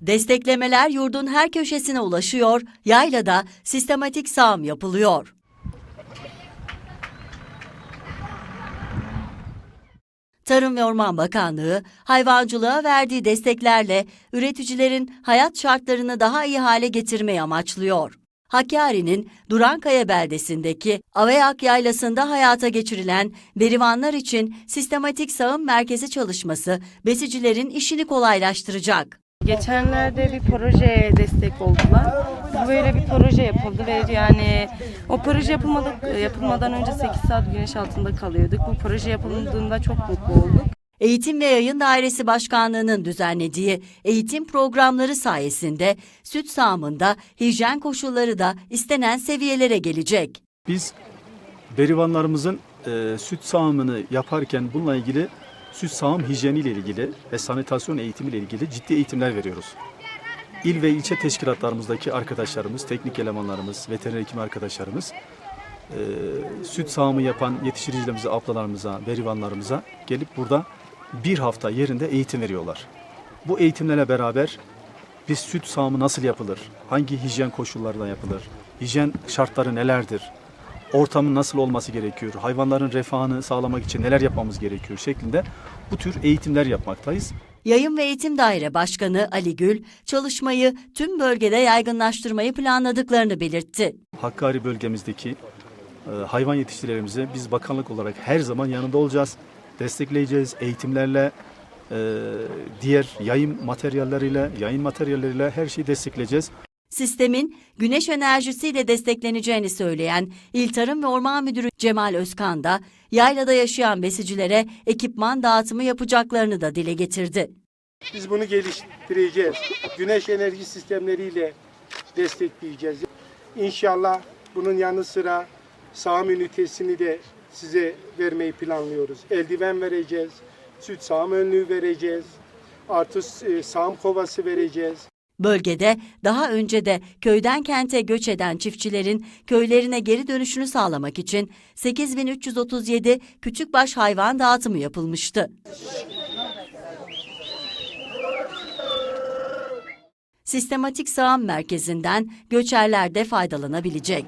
Desteklemeler yurdun her köşesine ulaşıyor, yaylada sistematik sağım yapılıyor. Tarım ve Orman Bakanlığı hayvancılığa verdiği desteklerle üreticilerin hayat şartlarını daha iyi hale getirmeyi amaçlıyor. Hakkari'nin Durankaya beldesindeki Aveyak Yaylası'nda hayata geçirilen berivanlar için sistematik sağım merkezi çalışması besicilerin işini kolaylaştıracak. Geçenlerde bir projeye destek oldular. Böyle bir proje yapıldı ve yani o proje yapılmadan, yapılmadan önce 8 saat güneş altında kalıyorduk. Bu proje yapıldığında çok mutlu olduk. Eğitim ve Yayın Dairesi Başkanlığı'nın düzenlediği eğitim programları sayesinde süt sağımında hijyen koşulları da istenen seviyelere gelecek. Biz berivanlarımızın e, süt sağımını yaparken bununla ilgili süt sağım hijyeniyle ilgili ve sanitasyon eğitimiyle ilgili ciddi eğitimler veriyoruz. İl ve ilçe teşkilatlarımızdaki arkadaşlarımız, teknik elemanlarımız, veteriner hekim arkadaşlarımız e, süt sağımı yapan yetiştiricilerimize, ablalarımıza, berivanlarımıza gelip burada bir hafta yerinde eğitim veriyorlar. Bu eğitimlerle beraber biz süt sağımı nasıl yapılır, hangi hijyen koşullarla yapılır, hijyen şartları nelerdir, ortamın nasıl olması gerekiyor, hayvanların refahını sağlamak için neler yapmamız gerekiyor şeklinde bu tür eğitimler yapmaktayız. Yayın ve Eğitim Daire Başkanı Ali Gül, çalışmayı tüm bölgede yaygınlaştırmayı planladıklarını belirtti. Hakkari bölgemizdeki e, hayvan yetiştiricilerimize biz bakanlık olarak her zaman yanında olacağız, destekleyeceğiz eğitimlerle, e, diğer yayın materyalleriyle, yayın materyalleriyle her şeyi destekleyeceğiz. Sistemin güneş enerjisiyle destekleneceğini söyleyen İl Tarım ve Orman Müdürü Cemal Özkan da yaylada yaşayan besicilere ekipman dağıtımı yapacaklarını da dile getirdi. Biz bunu geliştireceğiz. Güneş enerji sistemleriyle destekleyeceğiz. İnşallah bunun yanı sıra sağım ünitesini de size vermeyi planlıyoruz. Eldiven vereceğiz, süt sağım önlüğü vereceğiz, artı e, sağım kovası vereceğiz. Bölgede daha önce de köyden kente göç eden çiftçilerin köylerine geri dönüşünü sağlamak için 8337 küçükbaş hayvan dağıtımı yapılmıştı. Sistematik Sağım Merkezi'nden göçerler de faydalanabilecek.